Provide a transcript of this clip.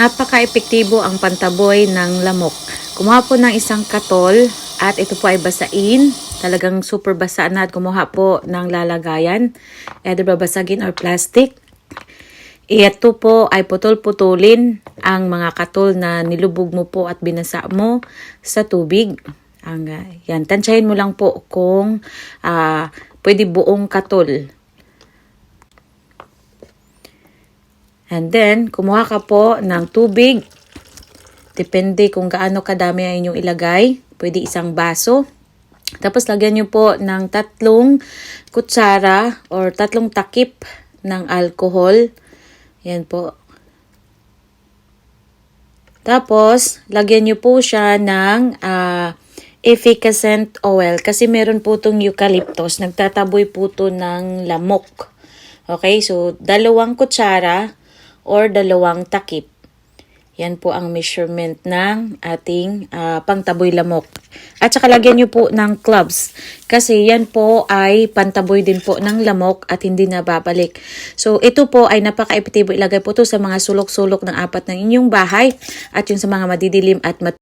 Napaka-epektibo ang pantaboy ng lamok. Kumuha po ng isang katol at ito po ay basain. Talagang super basa na at kumuha po ng lalagayan. Either babasagin or plastic. Ito po ay putol-putulin ang mga katol na nilubog mo po at binasa mo sa tubig. Ang, yan, tansyahin mo lang po kung ah, pwede buong katol. And then, kumuha ka po ng tubig. Depende kung gaano kadami ang inyong ilagay. Pwede isang baso. Tapos, lagyan nyo po ng tatlong kutsara or tatlong takip ng alcohol. Yan po. Tapos, lagyan nyo po siya ng ah, efficacent oil kasi meron po itong eucalyptus. Nagtataboy po ito ng lamok. Okay, so dalawang kutsara or dalawang takip. Yan po ang measurement ng ating ah, pangtaboy lamok. At saka lagyan nyo po ng clubs. Kasi yan po ay pantaboy din po ng lamok at hindi na babalik. So ito po ay napaka-epektibo. Ilagay po ito sa mga sulok-sulok ng apat ng inyong bahay at yung sa mga madidilim at mat